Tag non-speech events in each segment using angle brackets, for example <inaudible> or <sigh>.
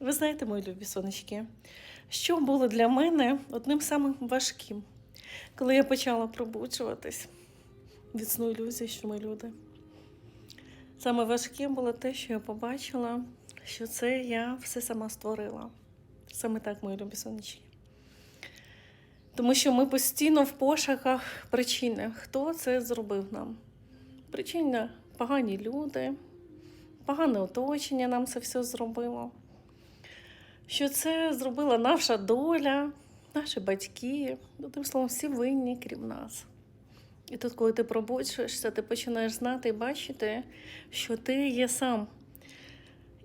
Ви знаєте, мої любі сонечки, що було для мене одним самим важким, коли я почала пробуджуватись від сну ілюзій, що ми люди. Саме важким було те, що я побачила, що це я все сама створила. Саме так, мої любі сонечки. Тому що ми постійно в пошуках причини, хто це зробив нам. Причина погані люди, погане оточення нам це все зробило. Що це зробила наша доля, наші батьки, одним словом, всі винні, крім нас. І тут, коли ти пробуджуєшся, ти починаєш знати і бачити, що ти є сам.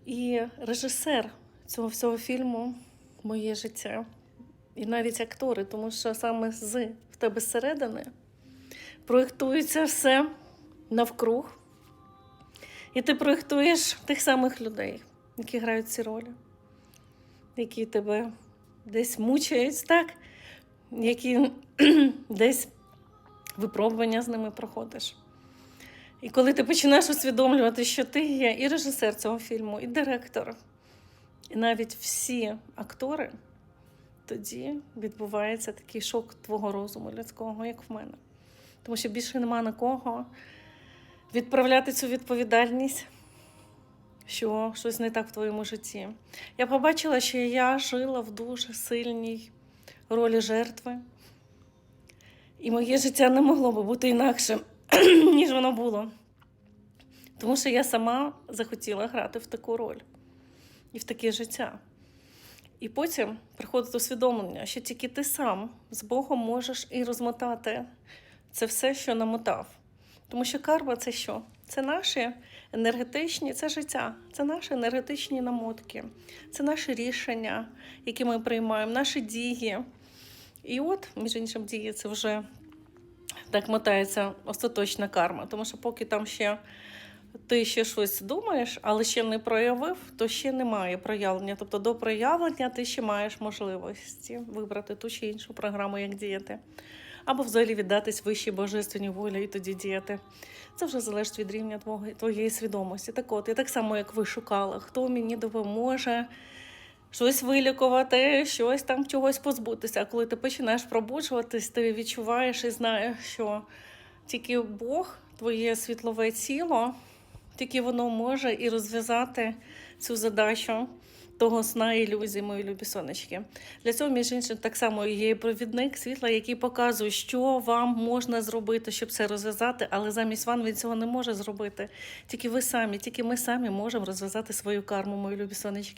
І режисер цього всього фільму Моє життя. І навіть актори, тому що саме з в тебе зсередини проєктується все навкруг. І ти проєктуєш тих самих людей, які грають ці ролі, які тебе десь мучають, так? які <clears throat> десь випробування з ними проходиш. І коли ти починаєш усвідомлювати, що ти є і режисер цього фільму, і директор, і навіть всі актори, тоді відбувається такий шок твого розуму людського, як в мене. Тому що більше нема на кого відправляти цю відповідальність, що щось не так в твоєму житті. Я побачила, що я жила в дуже сильній ролі жертви, і моє життя не могло би бути інакшим, <clears throat> ніж воно було. Тому що я сама захотіла грати в таку роль і в таке життя. І потім приходить усвідомлення, що тільки ти сам з Богом можеш і розмотати це все, що намотав. Тому що карма це що? Це наші енергетичні, це життя, це наші енергетичні намотки, це наші рішення, які ми приймаємо, наші дії. І от, між іншим, дії це вже так мотається остаточна карма. Тому що поки там ще ти ще щось думаєш, але ще не проявив, то ще немає проявлення. Тобто до проявлення ти ще маєш можливості вибрати ту чи іншу програму, як діяти. Або взагалі віддатись вищій божественній волі і тоді діяти. Це вже залежить від рівня твоєї свідомості. Так от, я так само, як ви шукала, хто мені допоможе щось вилікувати, щось там чогось позбутися. А коли ти починаєш пробуджуватись, ти відчуваєш і знаєш, що тільки Бог, твоє світлове тіло, тільки воно може і розв'язати цю задачу того сна ілюзії, мої любі сонечки. Для цього, між іншим, так само є провідник світла, який показує, що вам можна зробити, щоб це розв'язати, але замість вам він цього не може зробити. Тільки ви самі, тільки ми самі можемо розв'язати свою карму, мої любі сонечки.